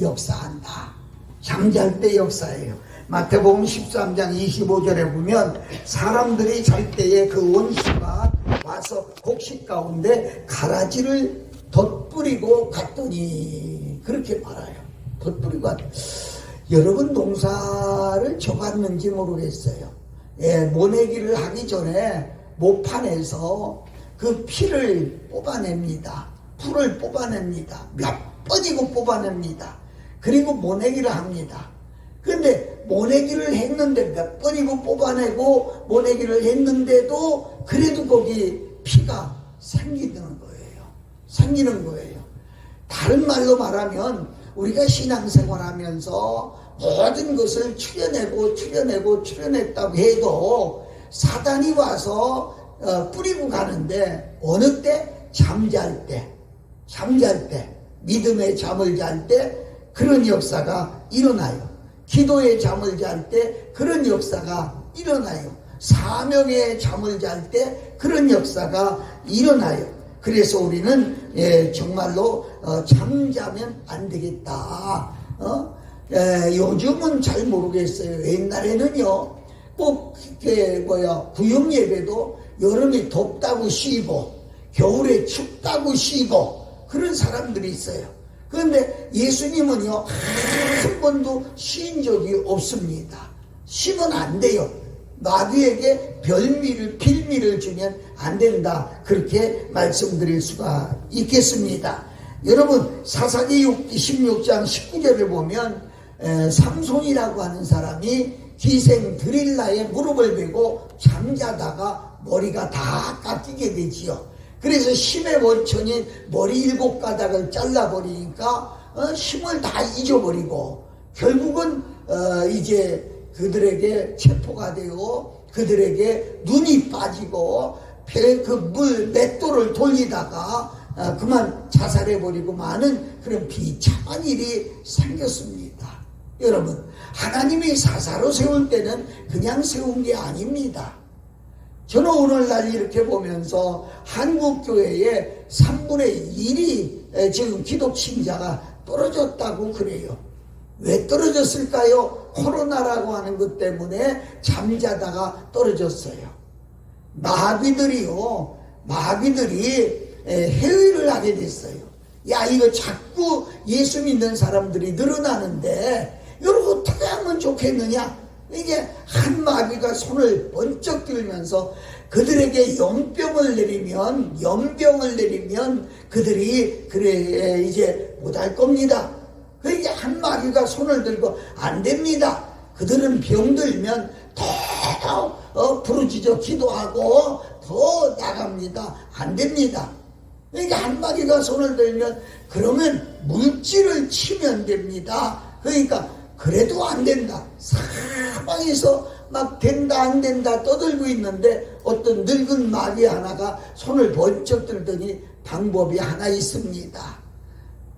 역사한다. 잠잘 때 역사예요. 마태복음 13장 25절에 보면 사람들이 잘 때에 그 원수가 와서 곡식 가운데 가라지를 덧뿌리고 갔더니 그렇게 말아요. 덧뿌리고 갔 여러분 농사를 져봤는지 모르겠어요. 예, 모내기를 하기 전에 모판에서 그 피를 뽑아냅니다. 풀을 뽑아냅니다. 몇 번이고 뽑아냅니다. 그리고 모내기를 합니다. 그런데 모내기를 했는데 몇 번이고 뽑아내고 모내기를 했는데도 그래도 거기 피가 생기는 거예요. 생기는 거예요. 다른 말로 말하면 우리가 신앙생활 하면서 모든 것을 추려내고 추려내고 추려냈다고 해도 사단이 와서 어, 뿌리고 가는데 어느 때? 잠잘 때. 잠잘 때. 믿음의 잠을 잘 때 그런 역사가 일어나요. 기도의 잠을 잘 때 그런 역사가 일어나요. 사명의 잠을 잘 때 그런 역사가 일어나요. 그래서 우리는 예, 정말로 어, 잠자면 안 되겠다. 어? 예, 요즘은 잘 모르겠어요. 옛날에는요, 꼭, 그, 뭐야, 구역 예배도 여름에 덥다고 쉬고, 겨울에 춥다고 쉬고, 그런 사람들이 있어요. 그런데 예수님은요, 한 번도 쉰 적이 없습니다. 쉬면 안 돼요. 마귀에게 별미를, 빌미를 주면 안 된다. 그렇게 말씀드릴 수가 있겠습니다. 여러분, 사사기 16장 19절을 보면, 에, 삼손이라고 하는 사람이 기생 드릴라에 무릎을 베고 잠자다가 머리가 다 깎이게 되지요. 그래서 힘의 원천인 머리 일곱 가닥을 잘라버리니까 어, 힘을 다 잊어버리고 결국은 어, 이제 그들에게 체포가 되고 그들에게 눈이 빠지고 그물 맷돌을 돌리다가 어, 그만 자살해버리고 많은 그런 비참한 일이 생겼습니다. 여러분, 하나님이 사사로 세울 때는 그냥 세운 게 아닙니다. 저는 오늘날 이렇게 보면서 한국 교회의 3분의 1이 지금 기독 신자가 떨어졌다고 그래요. 왜 떨어졌을까요? 코로나라고 하는 것 때문에 잠자다가 떨어졌어요. 마귀들이요, 마귀들이 해외를 하게 됐어요. 야, 이거 자꾸 예수 믿는 사람들이 늘어나는데, 여러분 어떻게 하면 좋겠느냐? 이게 한 마귀가 손을 번쩍 들면서 그들에게 연병을 내리면 연병을 내리면 그들이 그래 이제 못할 겁니다. 그게 한 마귀가 손을 들고 안 됩니다. 그들은 병들면 더 어, 부르짖어 기도하고 더 나갑니다. 안 됩니다. 그러니까 한 마리가 손을 들면 그러면 물질을 치면 됩니다. 그러니까 그래도 안 된다. 사방에서 막 된다 안 된다 떠들고 있는데 어떤 늙은 마귀 하나가 손을 번쩍 들더니 방법이 하나 있습니다.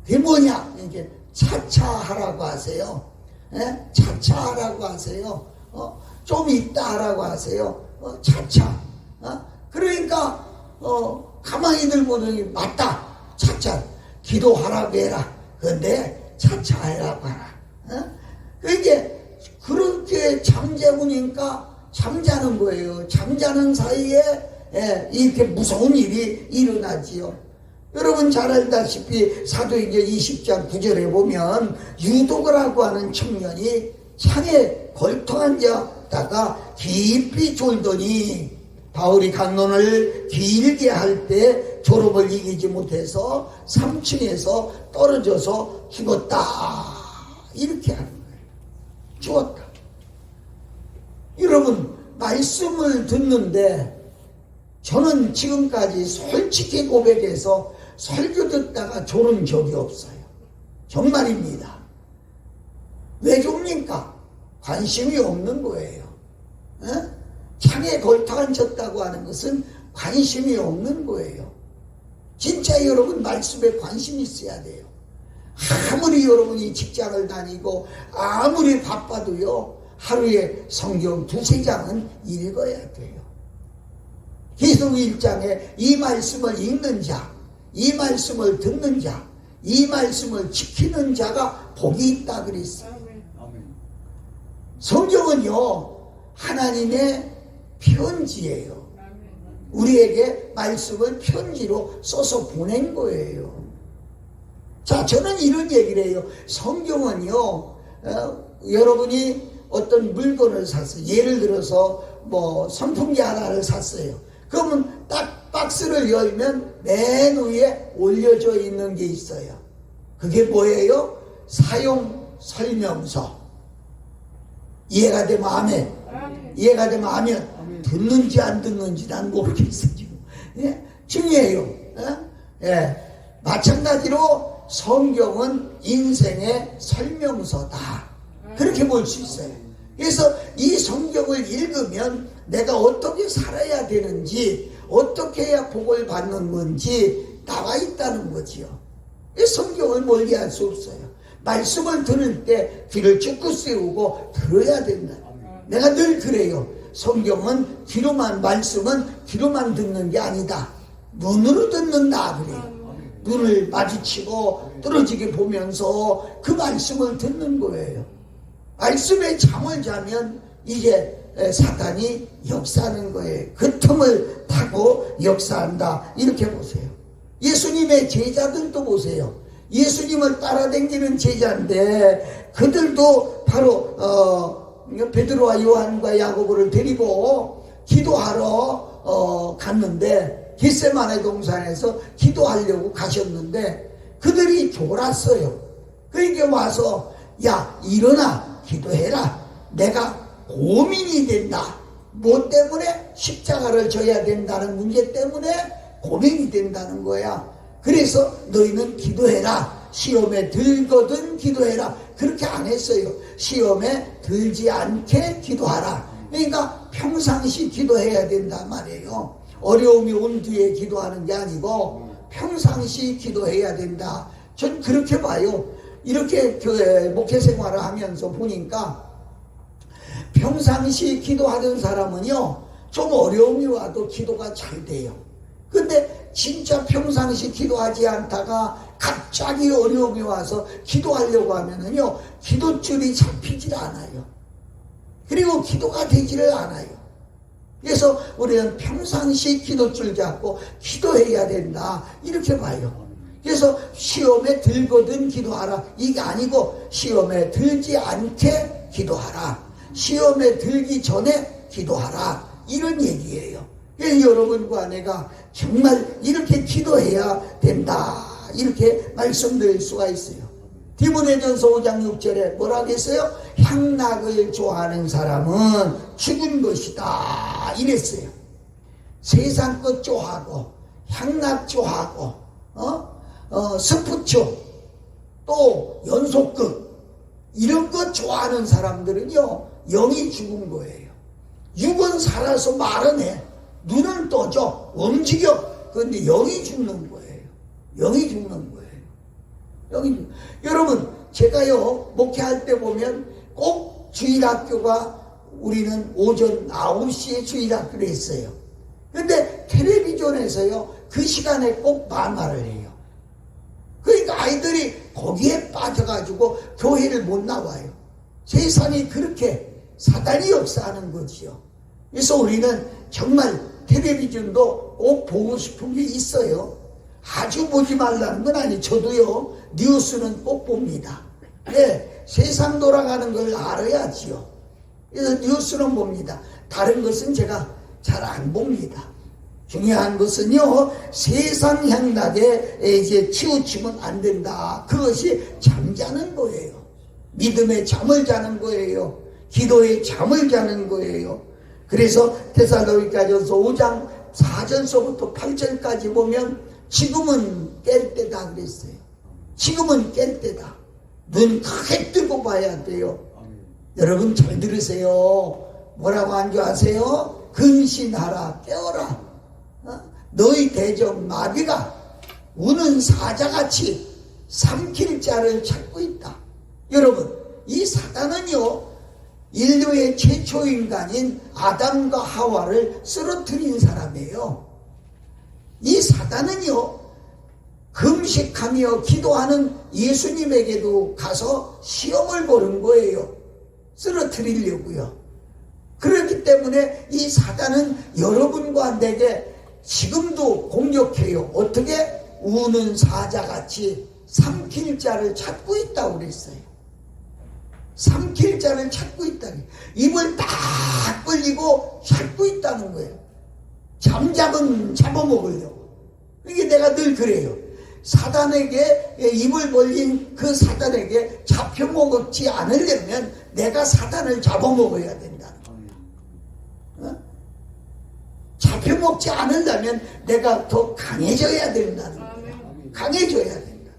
그게 뭐냐? 이게 차차하라고 하세요. 예? 차차하라고 하세요. 어? 좀 있다 하라고 하세요. 어? 차차. 어? 그러니까 어, 가만히 들보더니 맞다. 차차. 기도하라고 해라. 근데 차차하라고 하라. 어? 이게 그렇게 잠재우니까 잠자는 거예요. 잠자는 사이에 예, 이렇게 무서운 일이 일어나지요. 여러분 잘 알다시피 사도행전 20장 9절에 보면 유독이라고 하는 청년이 창에 걸터 앉았다가 깊이 졸더니 바울이 강론을 길게 할 때 졸업을 이기지 못해서 3층에서 떨어져서 죽었다. 이렇게 거예요. 죽었다. 여러분, 말씀을 듣는데 저는 지금까지 솔직히 고백해서 설교 듣다가 졸은 적이 없어요. 정말입니다. 왜 줍니까? 관심이 없는 거예요. 어? 창에 걸터 앉혔다고 하는 것은 관심이 없는 거예요. 진짜 여러분 말씀에 관심이 있어야 돼요. 아무리 여러분이 직장을 다니고 아무리 바빠도요 하루에 성경 두세 장은 읽어야 돼요. 계속 일장에 이 말씀을 읽는 자, 이 말씀을 듣는 자, 이 말씀을 지키는 자가 복이 있다 그랬어요. 성경은요, 하나님의 편지예요. 우리에게 말씀을 편지로 써서 보낸 거예요. 자, 저는 이런 얘기를 해요. 성경은요, 어, 여러분이 어떤 물건을 샀어요. 예를 들어서 뭐 선풍기 하나를 샀어요. 그러면 딱 박스를 열면 맨 위에 올려져 있는 게 있어요. 그게 뭐예요? 사용 설명서. 이해가 되면 아멘. 이해가 되면 아멘. 아멘. 듣는지 안 듣는지 난 모르겠어요. 예? 중요해요. 예? 예. 마찬가지로 성경은 인생의 설명서다. 그렇게 볼 수 있어요. 그래서 이 성경을 읽으면 내가 어떻게 살아야 되는지, 어떻게 해야 복을 받는 건지 나와 있다는 거지요. 이 성경을 멀리 할 수 없어요. 말씀을 들을 때 귀를 쭉 세우고 들어야 된다. 내가 늘 그래요. 성경은 귀로만 말씀은 귀로만 듣는 게 아니다. 눈으로 듣는다 그래요. 눈을 마주치고 떨어지게 보면서 그 말씀을 듣는 거예요. 말씀에 잠을 자면 이제 사단이 역사하는 거예요. 그 틈을 타고 역사한다. 이렇게 보세요. 예수님의 제자들도 보세요. 예수님을 따라다니는 제자인데 그들도 바로 어, 베드로와 요한과 야고보를 데리고 기도하러 어, 갔는데 겟세마네 동산에서 기도하려고 가셨는데 그들이 졸았어요. 그러니까 와서 야 일어나 기도해라. 내가 고민이 된다. 뭐 때문에 십자가를 져야 된다는 문제 때문에 고민이 된다는 거야. 그래서 너희는 기도해라. 시험에 들거든 기도해라. 그렇게 안 했어요. 시험에 들지 않게 기도하라. 그러니까 평상시 기도해야 된다 말이에요. 어려움이 온 뒤에 기도하는 게 아니고 평상시 기도해야 된다. 전 그렇게 봐요. 이렇게 교회 목회 생활을 하면서 보니까 평상시 기도하던 사람은요, 좀 어려움이 와도 기도가 잘 돼요. 근데 진짜 평상시 기도하지 않다가 갑자기 어려움이 와서 기도하려고 하면은요, 기도줄이 잡히질 않아요. 그리고 기도가 되지를 않아요. 그래서 우리는 평상시 기도줄 잡고 기도해야 된다. 이렇게 봐요. 그래서 시험에 들거든 기도하라. 이게 아니고 시험에 들지 않게 기도하라. 시험에 들기 전에 기도하라. 이런 얘기예요. 여러분과 내가 정말 이렇게 기도해야 된다. 이렇게 말씀드릴 수가 있어요. 디모데 전서 5장 6절에 뭐라고 했어요? 향락을 좋아하는 사람은 죽은 것이다. 이랬어요. 세상 것 좋아하고 향락 좋아하고 어? 어, 스포츠 또 연속극 이런 것 좋아하는 사람들은요 영이 죽은 거예요. 육은 살아서 말은 해. 눈은 떠져 움직여. 그런데 영이 죽는 거예요. 영이 죽는 거예요. 영이 여러분 제가요 목회할 때 보면 꼭 주일학교가 우리는 오전 9시에 주일학교를 했어요. 근데 텔레비전에서요 그 시간에 꼭 만화를 해요. 그러니까 아이들이 거기에 빠져가지고 교회를 못 나와요. 세상이 그렇게 사단이 역사하는 거지요. 그래서 우리는 정말 텔레비전도 꼭 보고 싶은 게 있어요. 아주 보지 말라는 건 아니. 저도요, 뉴스는 꼭 봅니다. 네, 세상 돌아가는 걸 알아야지요. 그래서 뉴스는 봅니다. 다른 것은 제가 잘 안 봅니다. 중요한 것은요, 세상 향락에 이제 치우치면 안 된다. 그것이 잠자는 거예요. 믿음의 잠을 자는 거예요. 기도의 잠을 자는 거예요. 그래서 테살로니가전서 5장 4절서부터 8절까지 보면 지금은 깰 때다 그랬어요. 지금은 깰 때다. 눈 크게 뜨고 봐야 돼요. 여러분 잘 들으세요. 뭐라고 한 줄 아세요? 근신하라 깨어라. 어? 너희 대적 마귀가 우는 사자같이 삼킬 자를 찾고 있다. 여러분 이 사단은요 인류의 최초 인간인 아담과 하와를 쓰러뜨린 사람이에요. 이 사단은요 금식하며 기도하는 예수님에게도 가서 시험을 보는 거예요. 쓰러뜨리려고요. 그렇기 때문에 이 사단은 여러분과 내게 지금도 공격해요. 어떻게? 우는 사자같이 삼킬 자를 찾고 있다고 그랬어요. 삼킬 자를 찾고 있다니. 입을 딱 벌리고 찾고 있다는 거예요. 잠잡은 잡아먹으려고. 이게 내가 늘 그래요. 사단에게 입을 벌린 그 사단에게 잡혀먹지 않으려면 내가 사단을 잡아먹어야 거예요. 어? 잡혀먹지 않으려면 내가 더 강해져야 된다는 거예요. 강해져야 된다.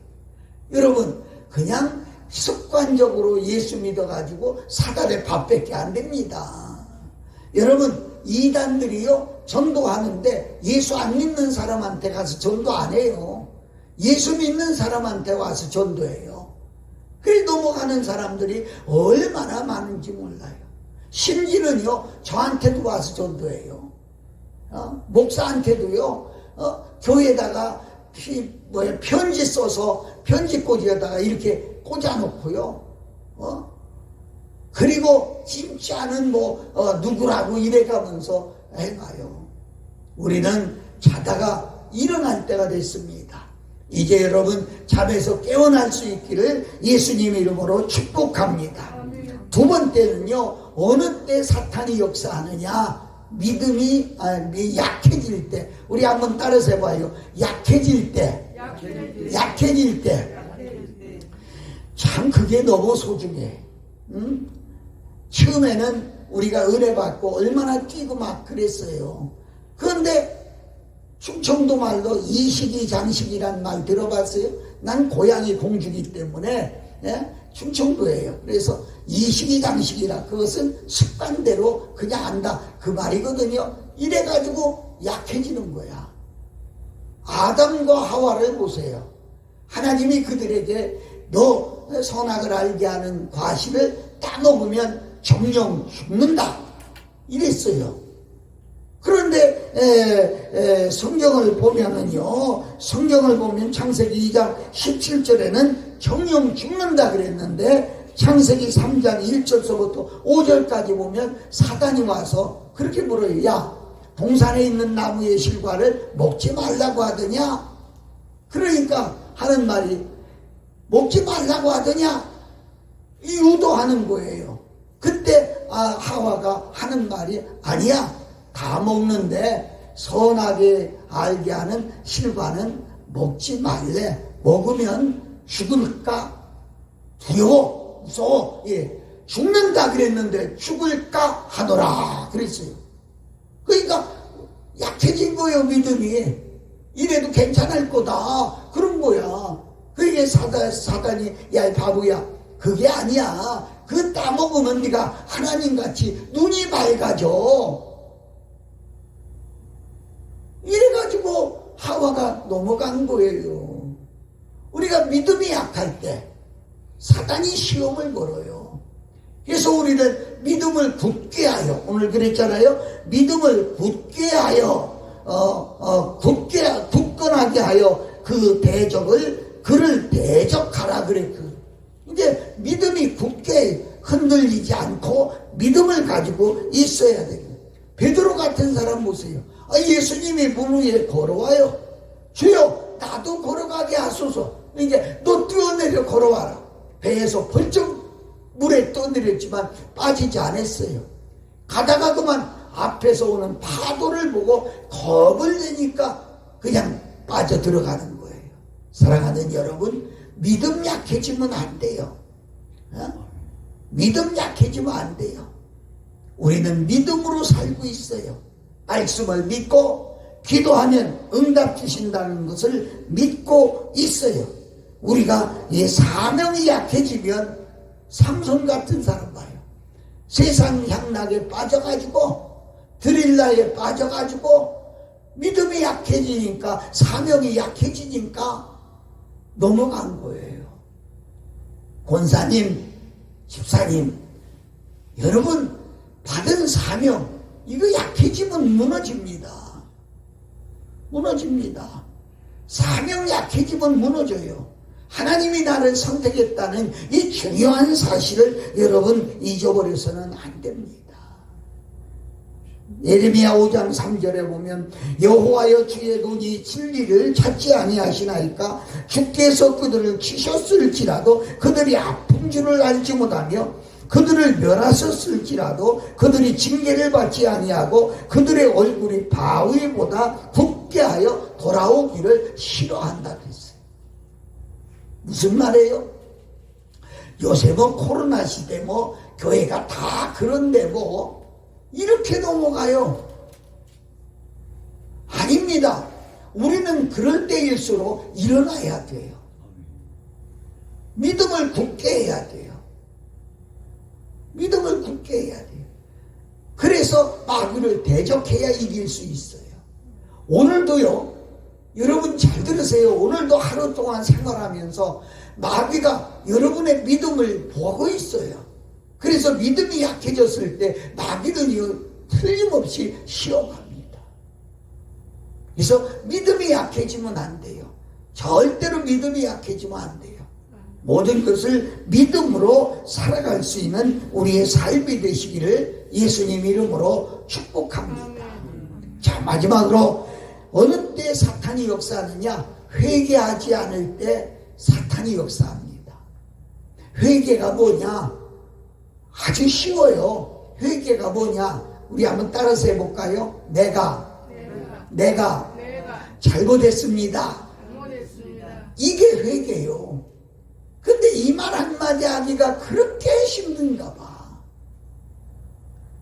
여러분, 그냥 습관적으로 예수 믿어가지고 사단의 밥밖에 안 됩니다. 여러분, 이단들이요, 전도하는데 예수 안 믿는 사람한테 가서 전도 안 해요. 예수 믿는 사람한테 와서 전도해요. 그래 넘어가는 사람들이 얼마나 많은지 몰라요. 심지는요, 저한테도 와서 전도해요. 어? 목사한테도요, 어? 교회에다가 피, 뭐야, 편지 써서 편지꽂이에다가 이렇게 꽂아놓고요. 어? 그리고 진짜는 뭐 어, 누구라고 이래가면서 해가요. 우리는 자다가 일어날 때가 됐습니다. 이제 여러분 잠에서 깨어날 수 있기를 예수님 이름으로 축복합니다. 두 번째는요 어느 때 사탄이 역사하느냐 믿음이 아, 약해질 때 우리 한번 따라서 해봐요. 약해질 때, 약해질 때. 참 그게 너무 소중해. 응? 처음에는 우리가 은혜 받고 얼마나 뛰고 막 그랬어요. 그런데 충청도 말로 이식이 장식이란 말 들어봤어요? 난 고향이 공주기 때문에 예? 충청도예요. 그래서 이식이 장식이라 그것은 습관대로 그냥 안다 그 말이거든요. 이래가지고 약해지는 거야. 아담과 하와를 보세요. 하나님이 그들에게 너 선악을 알게 하는 과실을 따먹으면 정령 죽는다. 이랬어요. 그런데 에, 에, 성경을 보면은요, 성경을 보면 창세기 2장 17절에는 정령 죽는다 그랬는데 창세기 3장 1절서부터 5절까지 보면 사단이 와서 그렇게 물어요. 야, 동산에 있는 나무의 실과를 먹지 말라고 하더냐? 그러니까 하는 말이 먹지 말라고 하더냐? 이 유도하는 거예요. 그때 아, 하와가 하는 말이 아니야. 다 먹는데 선하게 알게 하는 실과는 먹지 말래. 먹으면 죽을까? 두려워. 무서워. 예. 죽는다 그랬는데 죽을까 하더라. 그랬어요. 그러니까 약해진 거예요, 믿음이. 이래도 괜찮을 거다. 그런 거야. 그게 사단, 사단이, 야, 이 바보야. 그게 아니야. 그 따먹으면 네가 하나님같이 눈이 밝아져. 이래가지고 하와가 넘어간 거예요. 우리가 믿음이 약할 때 사단이 시험을 걸어요. 그래서 우리는 믿음을 굳게 하여 오늘 그랬잖아요. 믿음을 굳게 하여 어, 어, 굳게 굳건하게 하여 그 대적을 그를 대적하라 그랬그 이제 믿음이 굳게 흔들리지 않고 믿음을 가지고 있어야 돼요. 베드로 같은 사람 보세요. 아, 예수님이 문 위에 걸어와요. 주여 나도 걸어가게 하소서. 이제 너 뛰어내려 걸어와라. 배에서 벌쩍 물에 떠내렸지만 빠지지 않았어요. 가다가 그만 앞에서 오는 파도를 보고 겁을 내니까 그냥 빠져 들어가는 거예요. 사랑하는 여러분, 믿음 약해지면 안 돼요. 어? 믿음 약해지면 안 돼요. 우리는 믿음으로 살고 있어요. 말씀을 믿고 기도하면 응답 주신다는 것을 믿고 있어요. 우리가 이 사명이 약해지면 삼손 같은 사람 봐요. 세상 향락에 빠져가지고 드릴라에 빠져가지고 믿음이 약해지니까 사명이 약해지니까 넘어간 거예요. 권사님, 집사님, 여러분 받은 사명 이거 약해지면 무너집니다. 무너집니다. 사명 약해지면 무너져요. 하나님이 나를 선택했다는 이 중요한 사실을 여러분 잊어버려서는 안 됩니다. 예레미야 5장 3절에 보면 여호와여 주의 눈이 진리를 찾지 아니하시나이까 주께서 그들을 치셨을지라도 그들이 아픈 줄을 알지 못하며 그들을 멸하셨을지라도 그들이 징계를 받지 아니하고 그들의 얼굴이 바위보다 붓게 하여 돌아오기를 싫어한다 그랬어요. 무슨 말이에요? 요새 뭐 코로나 시대 뭐 교회가 다 그런데 뭐 이렇게 넘어가요. 아닙니다. 우리는 그럴 때일수록 일어나야 돼요. 믿음을 굳게 해야 돼요. 믿음을 굳게 해야 돼요. 그래서 마귀를 대적해야 이길 수 있어요. 오늘도요, 여러분 잘 들으세요. 오늘도 하루 동안 생활하면서 마귀가 여러분의 믿음을 보고 있어요. 그래서 믿음이 약해졌을 때 마귀는 틀림없이 시험합니다. 그래서 믿음이 약해지면 안 돼요. 절대로 믿음이 약해지면 안 돼요. 모든 것을 믿음으로 살아갈 수 있는 우리의 삶이 되시기를 예수님 이름으로 축복합니다. 자, 마지막으로 어느 때 사탄이 역사하느냐? 회개하지 않을 때 사탄이 역사합니다. 회개가 뭐냐? 아주 쉬워요. 회개가 뭐냐? 우리 한번 따라서 해볼까요? 내가, 내가, 잘못했습니다. 이게 회개요. 근데 이 말 한마디 하기가 그렇게 힘든가 봐.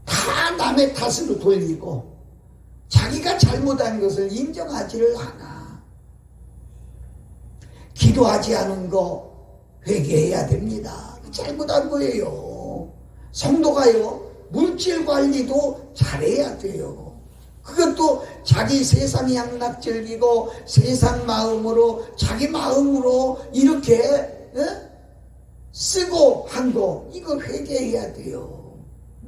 다 남의 탓으로 돌리고, 자기가 잘못한 것을 인정하지를 않아. 기도하지 않은 거 회개해야 됩니다. 잘못한 거예요. 성도가요, 물질 관리도 잘해야 돼요. 그것도 자기 세상 양락 즐기고 세상 마음으로 자기 마음으로 이렇게 어? 쓰고 한 거 이거 회개해야 돼요.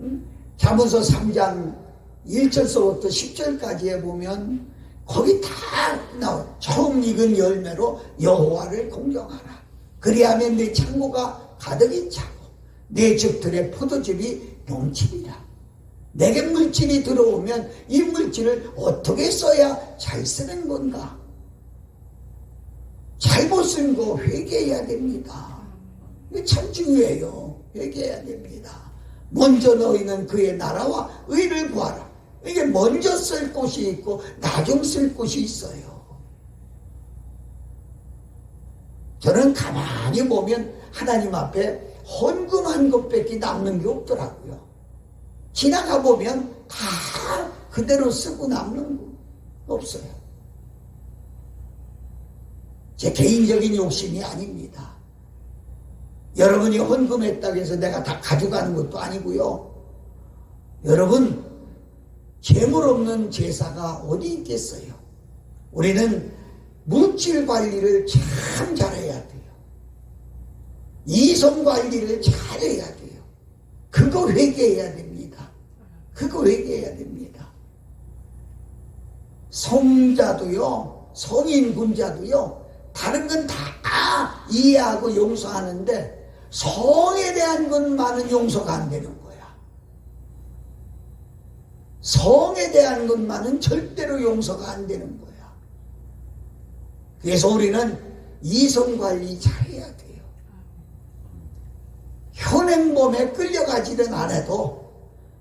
응? 자문서 3장 1절서부터 10절까지에 보면 거기 다 나와 처음 익은 열매로 여호와를 공경하라. 그리하면 내 창고가 가득히 차고 내 집들의 포도즙이 넘치리라. 내게 물질이 들어오면 이 물질을 어떻게 써야 잘 쓰는 건가? 잘못 쓴 거 회개해야 됩니다. 이게 참 중요해요. 회개해야 됩니다. 먼저 너희는 그의 나라와 의를 구하라. 이게 먼저 쓸 곳이 있고 나중 쓸 곳이 있어요. 저는 가만히 보면 하나님 앞에 헌금한 것밖에 남는 게 없더라고요. 지나가 보면 다 그대로 쓰고 남는 거 없어요. 제 개인적인 욕심이 아닙니다. 여러분이 헌금했다고 해서 내가 다 가져가는 것도 아니고요. 여러분, 재물 없는 제사가 어디 있겠어요? 우리는 물질 관리를 참 잘해야 돼요. 이성 관리를 잘해야 돼요. 그거 회개해야 됩니다. 그거 회개해야 됩니다. 성자도요, 성인 군자도요, 다른 건 다 이해하고 용서하는데 성에 대한 것만은 용서가 안 되는 거야. 성에 대한 것만은 절대로 용서가 안 되는 거야. 그래서 우리는 이성 관리 잘해야 돼요. 현행범에 끌려가지는 않아도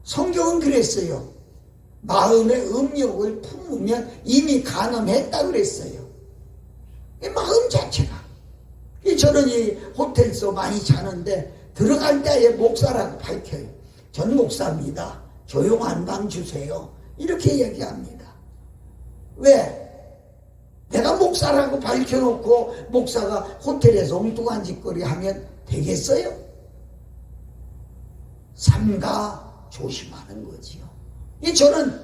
성경은 그랬어요. 마음의 음욕을 품으면 이미 간음했다 그랬어요. 이 마음 자체가. 이 저는 이 호텔에서 많이 자는데 들어갈 때에 목사라고 밝혀요. 전 목사입니다. 조용한 방 주세요. 이렇게 얘기합니다. 왜? 내가 목사라고 밝혀놓고 목사가 호텔에서 엉뚱한 짓거리 하면 되겠어요? 삼가 조심하는 거지요. 이 저는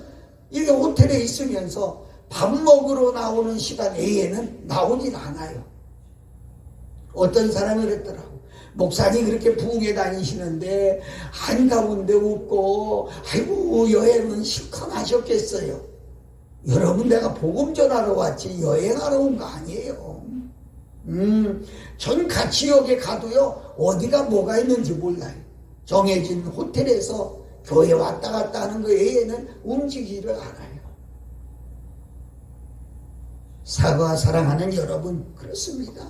이게 호텔에 있으면서 밥 먹으러 나오는 시간 외에는 나오질 않아요. 어떤 사람이 그랬더라고. 목사님 그렇게 부흥에 다니시는데 한가운데 웃고 아이고 여행은 시커하셨겠어요. 여러분 내가 복음 전하러 왔지 여행하러 온 거 아니에요. 음, 전 가치역에 가도요 어디가 뭐가 있는지 몰라요. 정해진 호텔에서 교회 왔다 갔다 하는 거 외에는 움직이지를 않아요. 사과 사랑하는 여러분 그렇습니다.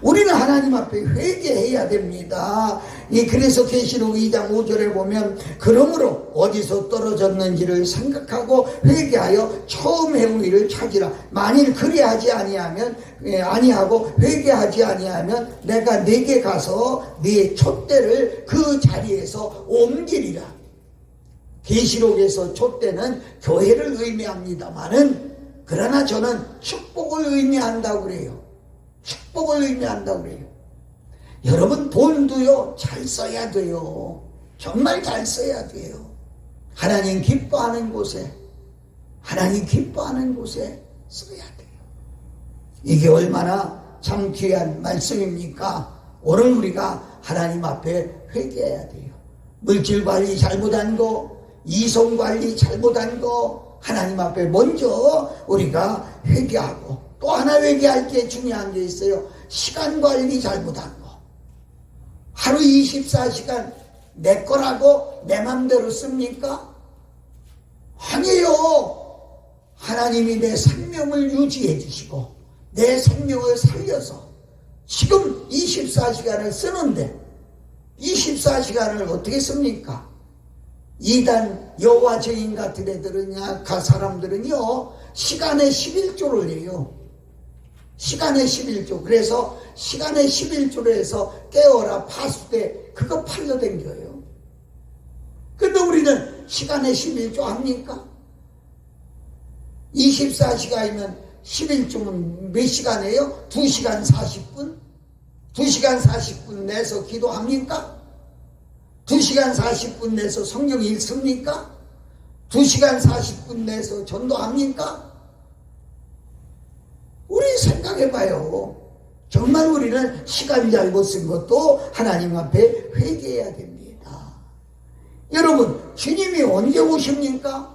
우리는 하나님 앞에 회개해야 됩니다. 이 그래서 계시록 2장 5절에 보면 그러므로 어디서 떨어졌는지를 생각하고 회개하여 처음 해온 일을 찾으라. 만일 그리하지 아니하면 예, 아니하고 회개하지 아니하면 내가 내게 가서 네 촛대를 그 자리에서 옮기리라. 계시록에서 촛대는 교회를 의미합니다만은 그러나 저는 축복을 의미한다고 그래요. 축복을 의미한다고 그래요. 여러분 돈도요 잘 써야 돼요. 정말 잘 써야 돼요. 하나님 기뻐하는 곳에 하나님 기뻐하는 곳에 써야 돼요. 이게 얼마나 참 귀한 말씀입니까? 오늘 우리가 하나님 앞에 회개해야 돼요. 물질 관리 잘못한 거, 이성 관리 잘못한 거, 하나님 앞에 먼저 우리가 회개하고 또 하나 회개할 게 중요한 게 있어요. 시간 관리 잘못한 거. 하루 24시간 내 거라고 내 맘대로 씁니까? 아니에요. 하나님이 내 생명을 유지해 주시고 내 생명을 살려서 지금 24시간을 쓰는데 24시간을 어떻게 씁니까? 이단 여호와 증인 같은 애들은요, 가 사람들은요, 시간의 11조를 해요. 시간의 11조. 그래서 시간의 11조로 해서 깨어라 파수대 그거 팔려 댕겨요. 근데 우리는 시간의 11조 합니까? 24시간이면 11조면 몇 시간이에요? 2시간 40분? 2시간 40분 내서 기도합니까? 2시간 40분 내서 성경 읽습니까? 2시간 40분 내서 전도합니까? 우리 생각해봐요. 정말 우리는 시간 잘못 쓴 것도 하나님 앞에 회개해야 됩니다. 여러분, 주님이 언제 오십니까?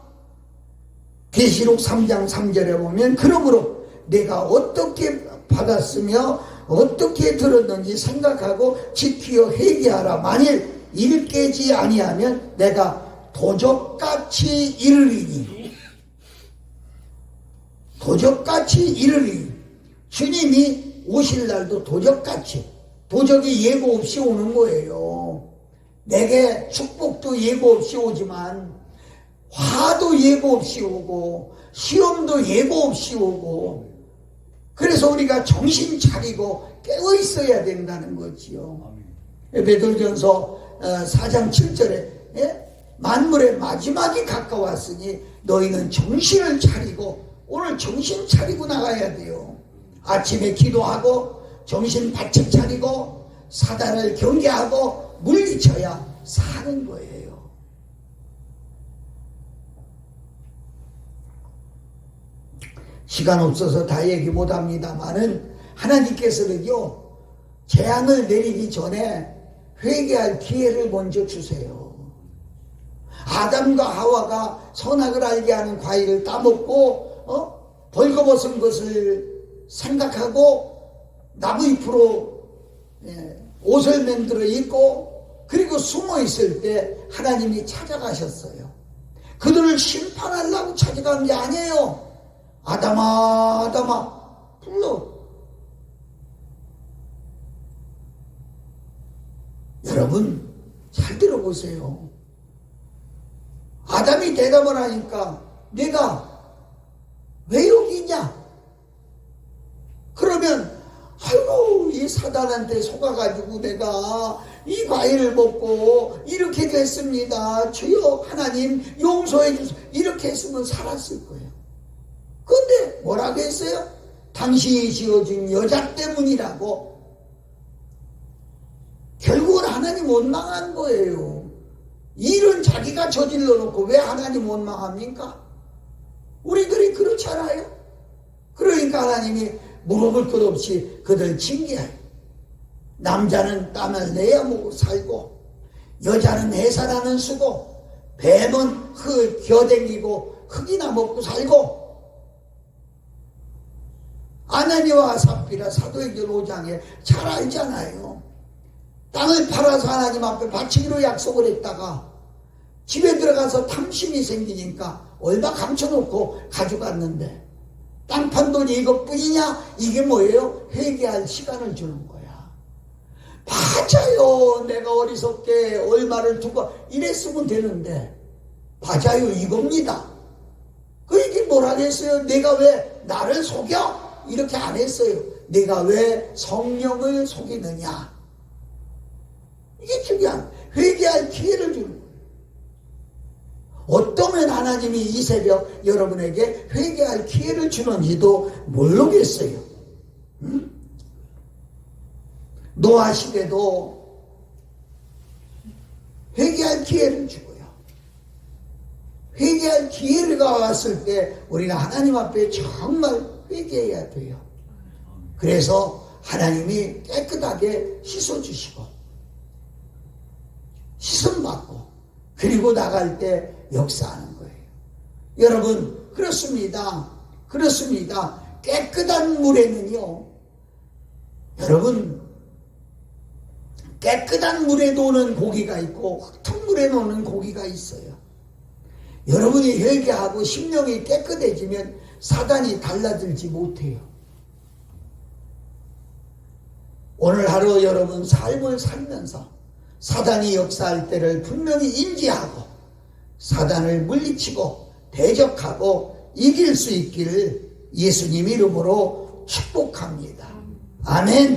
계시록 3장 3절에 보면 그러므로 내가 어떻게 받았으며 어떻게 들었는지 생각하고 지키어 회개하라. 만일 일 깨지 아니하면 내가 도적같이 이르리니 도적같이 이르리니 주님이 오실 날도 도적같이 도적이 예고 없이 오는 거예요. 내게 축복도 예고 없이 오지만 화도 예고 없이 오고 시험도 예고 없이 오고 그래서 우리가 정신 차리고 깨어 있어야 된다는 거지요. 베들전서 4장 어, 7절에 예? 만물의 마지막이 가까웠으니 너희는 정신을 차리고 오늘 정신 차리고 나가야 돼요. 아침에 기도하고 정신 바짝 차리고 사단을 경계하고 물리쳐야 사는 거예요. 시간 없어서 다 얘기 못합니다만은 하나님께서는요 재앙을 내리기 전에 회개할 기회를 먼저 주세요. 아담과 하와가 선악을 알게 하는 과일을 따먹고 어? 벌거벗은 것을 생각하고 나무 잎으로 예, 옷을 만들어 입고 그리고 숨어 있을 때 하나님이 찾아가셨어요. 그들을 심판하려고 찾아간 게 아니에요. 아담아, 아담아, 불러. 여러분, 잘 들어보세요. 아담이 대답을 하니까 내가 왜 여기 있냐? 그러면 아이고 이 사단한테 속아가지고 내가 이 과일을 먹고 이렇게 됐습니다. 주여 하나님 용서해 주세요. 이렇게 했으면 살았을 거예요. 근데 뭐라고 했어요? 당신이 지어준 여자 때문이라고 하나님 원망한 거예요. 일은 자기가 저질러 놓고 왜 하나님 원망합니까? 우리들이 그렇지 않아요? 그러니까 하나님이 물어볼 것 없이 그들 징계해요. 남자는 땀을 내야 먹고 살고 여자는 해산하는 수고 뱀은 흙 겨댕기고 흙이나 먹고 살고 아나니와 사피라 사도행전 5장에 잘 알잖아요. 땅을 팔아서 하나님 앞에 바치기로 약속을 했다가 집에 들어가서 탐심이 생기니까 얼마 감춰놓고 가져갔는데 땅 판 돈이 이것뿐이냐? 이게 뭐예요? 회개할 시간을 주는 거야. 맞아요. 내가 어리석게 얼마를 두고 이랬으면 되는데 맞아요. 이겁니다. 그 이게 뭐라겠어요? 내가 왜 나를 속여? 이렇게 안 했어요. 내가 왜 성령을 속이느냐? 이게 중요한 회개할 기회를 주는 거예요. 어떠면 하나님이 이 새벽 여러분에게 회개할 기회를 주는지도 모르겠어요. 음? 노아 시대도 회개할 기회를 주고요. 회개할 기회가 왔을 때 우리가 하나님 앞에 정말 회개해야 돼요. 그래서 하나님이 깨끗하게 씻어주시고 씻음받고 그리고 나갈 때 역사하는 거예요. 여러분 그렇습니다. 그렇습니다. 깨끗한 물에는요. 여러분 깨끗한 물에 노는 고기가 있고 흙튼 물에 노는 고기가 있어요. 여러분이 회개하고 심령이 깨끗해지면 사단이 달라들지 못해요. 오늘 하루 여러분 삶을 살면서 사단이 역사할 때를 분명히 인지하고 사단을 물리치고 대적하고 이길 수 있기를 예수님 이름으로 축복합니다. 아멘.